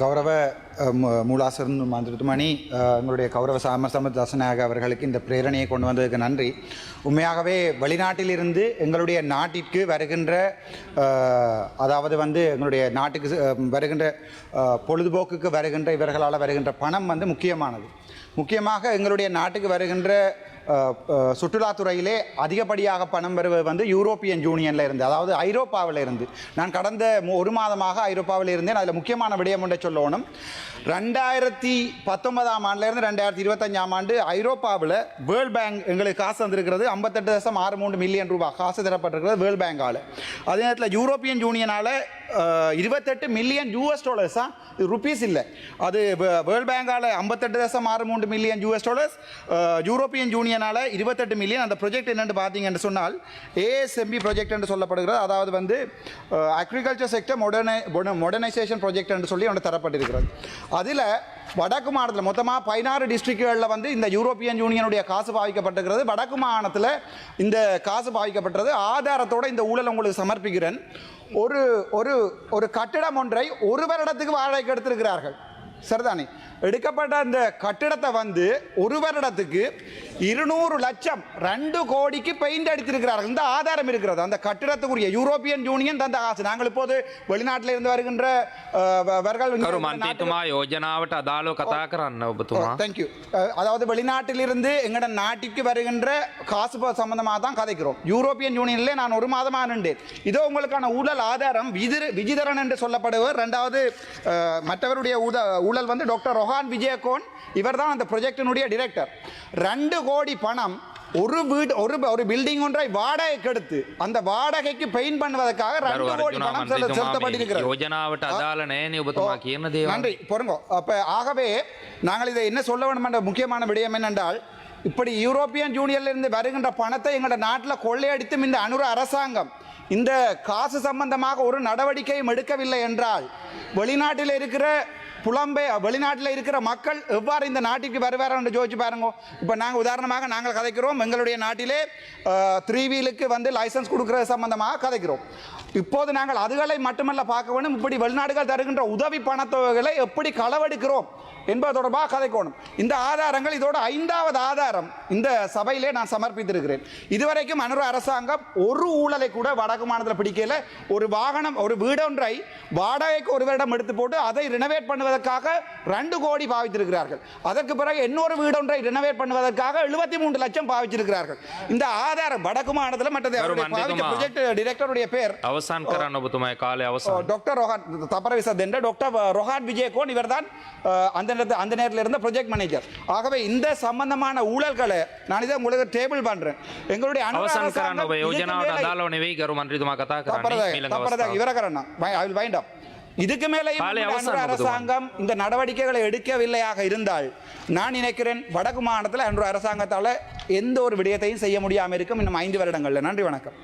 கௌரவ மூலாசன் மந்திரத்துமணி எங்களுடைய கௌரவ சாமசம சமதாசனாக அவர்களுக்கு இந்த பிரேரணையை கொண்டு வந்ததுக்கு நன்றி. உண்மையாகவே வெளிநாட்டிலிருந்து எங்களுடைய நாட்டிற்கு வருகின்ற அதாவது வந்து எங்களுடைய நாட்டுக்கு வருகின்ற பொழுதுபோக்குக்கு வருகின்ற இவர்களால் வருகின்ற பணம் வந்து முக்கியமானது. முக்கியமாக எங்களுடைய நாட்டுக்கு வருகின்ற சுற்றுலாத்துறையிலே அதிகப்படியாக பணம் வருவது வந்து யூரோப்பியன் யூனியனில் இருந்து அதாவது ஐரோப்பாவில் இருந்து. நான் கடந்த ஒரு மாதமாக ஐரோப்பாவில் இருந்தேன் அதில் முக்கியமான விடயம் ஒன்றை சொல்லணும். ரெண்டாயிரத்தி பத்தொன்பதாம் ஆண்டுலேருந்து ரெண்டாயிரத்தி இருபத்தஞ்சாம் ஆண்டு ஐரோப்பாவில் வேர்ல்ட் பேங்க் எங்களுக்கு காசு வந்திருக்கிறது ஐம்பத்தெட்டு தசம் ஆறு மூன்று மில்லியன் ரூபாய் காசு தரப்பட்டிருக்கிறது வேர்ல்ட் பேங்கால். அதே நேரத்தில் யூரோப்பியன் யூனியனால் இருபத்தெட்டு மில்லியன் யூஎஸ் டாலர்ஸ் இது ருபீஸ் இல்லை. அது வேர்ல்ட் பேங்கால் ஐம்பத்தெட்டு தசம் ஆறு மூன்று மில்லியன் யூஎஸ் டாலர்ஸ் யூரோப்பியன் யூனியனால் இருபத்தெட்டு மில்லியன் அந்த ப்ரொஜெக்ட் என்னென்னு பார்த்தீங்கன்னு சொன்னால் ஏஎஸ்எம்பி ப்ரொஜெக்ட் என்று சொல்லப்படுகிறது. அதாவது வந்து அக்ரிகல்ச்சர் செக்டர் மொடர்னை மொடர்னைசேஷன் ப்ரொஜெக்ட் என்று சொல்லி ஒன்று தரப்பட்டிருக்கிறது. அதில் வடக்கு மாநிலத்தில் மொத்தமாக பதினாறு டிஸ்ட்ரிக்ட்களில் வந்து இந்த யூரோப்பியன் யூனியனுடைய காசு பாவிக்கப்பட்டிருக்கிறது. வடக்கு மாநிலத்தில் இந்த காசு பாவிக்கப்பட்டது ஆதாரத்தோட இந்த ஊழல் உங்களுக்கு சமர்ப்பிக்கிறேன். ஒரு ஒரு ஒரு கட்டிடம் ஒன்றை ஒரு வருடத்துக்கு வாடகைக்கு எடுத்திருக்கிறார்கள். சரிதானே? எடுக்கப்பட்ட அந்த கட்டிடத்தை வந்து ஒரு வருடத்துக்கு இருநூறு லட்சம் ரெண்டு கோடிக்கு பெயிண்ட் அடித்திருக்கிறார்கள். இந்த ஆதாரம் இருக்கிறது. அந்த கட்டிடத்துக்குரிய யூரோப்பியன் யூனியன் தந்த காசு. நாங்கள் இப்போது வெளிநாட்டில் இருந்து வருகின்ற தேங்க்யூ அதாவது வெளிநாட்டிலிருந்து எங்கட நாட்டிற்கு வருகின்ற காசு சம்பந்தமாக தான் கதைக்கிறோம். யூரோப்பியன் யூனியனில் நான் ஒரு மாதமாக நின்றேன். இதோ உங்களுக்கான ஊழல் ஆதாரம் விஜிதரன் என்று சொல்லப்படுவர் ரெண்டாவது மற்றவருடைய ஊத ஊழல் வந்து டாக்டர் ரொஹான் விஜயகோன் இவர் தான் அந்த ப்ரொஜெக்டினுடைய டிரெக்டர். ரெண்டு கோடி பணம் ஒரு வீடு ஒரு ஒரு பில்டிங் ஒன்றை வாடகைக்கு எடுத்து அந்த வாடகைக்கு பெயின் பண்ணுவதற்காக ரெண்டு கோடி பணம் செலுத்தப்பட்டிருக்கிறது. நன்றி. பொருங்கோ. அப்ப ஆகவே நாங்கள் இதை என்ன சொல்ல வேண்டும் என்ற முக்கியமான விடயம் என்னென்றால் இப்படி யூரோப்பியன் ஜூனியர்ல இருந்து வருகின்ற பணத்தை எங்களோட நாட்டில் கொள்ளையடித்தும் இந்த அனுர அரசாங்கம் இந்த காசு சம்பந்தமாக ஒரு நடவடிக்கையும் எடுக்கவில்லை என்றால் வெளிநாட்டில் இருக்கிற புலம்பே வெளிநாட்டில் இருக்கிற மக்கள் எவ்வாறு இந்த நாட்டிற்கு வருவார் என்று யோசிச்சு பாருங்க. இப்போ நாங்கள் உதாரணமாக நாங்கள் கதைக்கிறோம். எங்களுடைய நாட்டிலே த்ரீ வீலுக்கு வந்து லைசன்ஸ் கொடுக்குறது சம்பந்தமாக கதைக்கிறோம். இப்போது நாங்கள் அதுகளை மட்டுமல்ல பார்க்க வேண்டும். இப்படி வெளிநாடுகள் தருகின்ற உதவி பணத்தொகைகளை எப்படி களவெடுக்கிறோம்? என்பது தொடர்பாக கதைக்கோணும். இந்த ஆதாரங்கள் இதோட ஐந்தாவது ஆதாரம். இந்த சபையிலே நான் சமர்ப்பித்திருக்கிறேன். இதுவரைக்கும் அனுர அரசாங்கம் ஒரு ஊழலை கூட வடக்கு மாநிலத்தில் பிடிக்கல. ஒரு வாகனம் ஒரு வீடொன்றை வாடகைக்கு ஒருவரிடம் எடுத்து போட்டு அதை ரினோவேட் பண்ணுவதற்காக ரெண்டு கோடி பாவித்திருக்கிறார்கள். அதற்கு பிறகு இன்னொரு வீடொன்றை ரினோவேட் பண்ணுவதற்காக எழுபத்தி மூன்று லட்சம் பாவிச்சிருக்கிறார்கள் இந்த ஆதாரம் வடக்கு மாநிலத்தில் மற்றது ப்ரொஜெக்ட் டிரெக்டருடைய பேர். அவசான் காலை அவசான். டாக்டர் ரோஹான் தப்பரவிசா தென்ற டாக்டர் ரோஹான் விஜயகோன் இவர் தான் அந்த அந்த நேரத்தில் அந்த நேரத்தில் இருந்த ப்ரொஜெக்ட் மேனேஜர் ஆகவே இந்த சம்பந்தமான ஊழல்களை நான் இதை உங்களுக்கு டேபிள் பண்ணுறேன் எங்களுடைய இதுக்கு அரசாங்கம் இந்த நடவடிக்கைகளை எடுக்கவில்லையாக இருந்தால் நான் நினைக்கிறேன் வடக்கு மாநிலத்தில் அன்று அரசாங்கத்தால் எந்த ஒரு விடயத்தையும் செய்ய முடியாமல் இருக்கும் இன்னும் ஐந்து வருடங்கள்ல. நன்றி வணக்கம்.